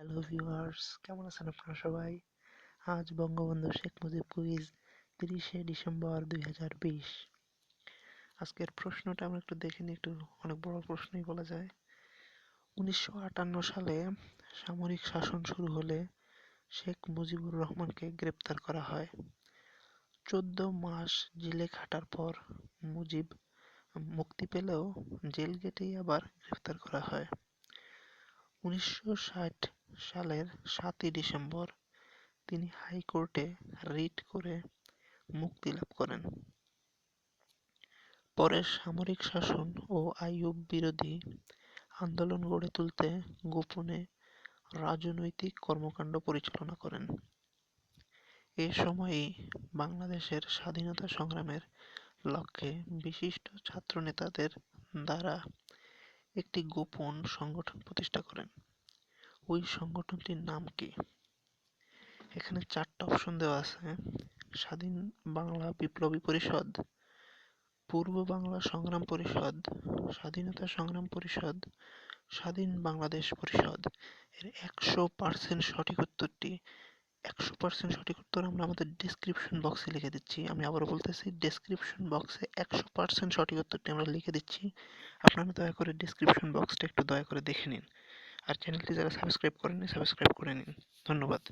Hello viewers কেমন আছেন আপনারা সবাই? আজ বঙ্গবন্ধু শেখ মুজিব কুইজ তিরিশে ডিসেম্বর দুই হাজার বিশ। আজকের প্রশ্নটা আমরা একটু দেখে নিই, একটু অনেক বড় প্রশ্নই বলা যায়। উনিশশো আটান্ন সালে সামরিক শাসন শুরু হলে শেখ মুজিবুর রহমানকে গ্রেপ্তার করা হয়। চোদ্দ মাস জেলে খাটার পর মুজিব মুক্তি পেলেও জেল গেটেই আবার গ্রেপ্তার করা হয়। উনিশশো ষাট সালের সাতই ডিসেম্বর তিনি হাইকোর্টে রিট করে মুক্তি লাভ করেন। পরে সামরিক শাসন ও আইয়ুব বিরোধী আন্দোলন গড়ে তুলতে গোপনে রাজনৈতিক কর্মকাণ্ড পরিচালনা করেন। এ সময়েই বাংলাদেশের স্বাধীনতা সংগ্রামের লক্ষ্যে বিশিষ্ট ছাত্রনেতাদের দ্বারা একটি গোপন সংগঠন প্রতিষ্ঠা করেন। ওই সংগঠনটির নাম কি? এখানে চারটা অপশন দেওয়া আছে। স্বাধীন বাংলা বিপ্লবী পরিষদ, পূর্ব বাংলা সংগ্রাম পরিষদ, স্বাধীনতা সংগ্রাম পরিষদ, স্বাধীন বাংলাদেশ পরিষদ। এর একশো পার্সেন্ট সঠিক উত্তরটি, একশো পার্সেন্ট সঠিক উত্তর আমরা আমাদের ডিসক্রিপশন বক্সে লিখে দিচ্ছি। আমি আবারও বলতেছি ডিসক্রিপশন বক্সে একশো পার্সেন্ট সঠিক উত্তরটি আমরা লিখে দিচ্ছি। আপনারা দয়া করে ডিসক্রিপশন বক্সটা একটু দয়া করে দেখে নিন। আর চ্যানেলটি যারা সাবস্ক্রাইব করেনি সাবস্ক্রাইব করে নিন। ধন্যবাদ।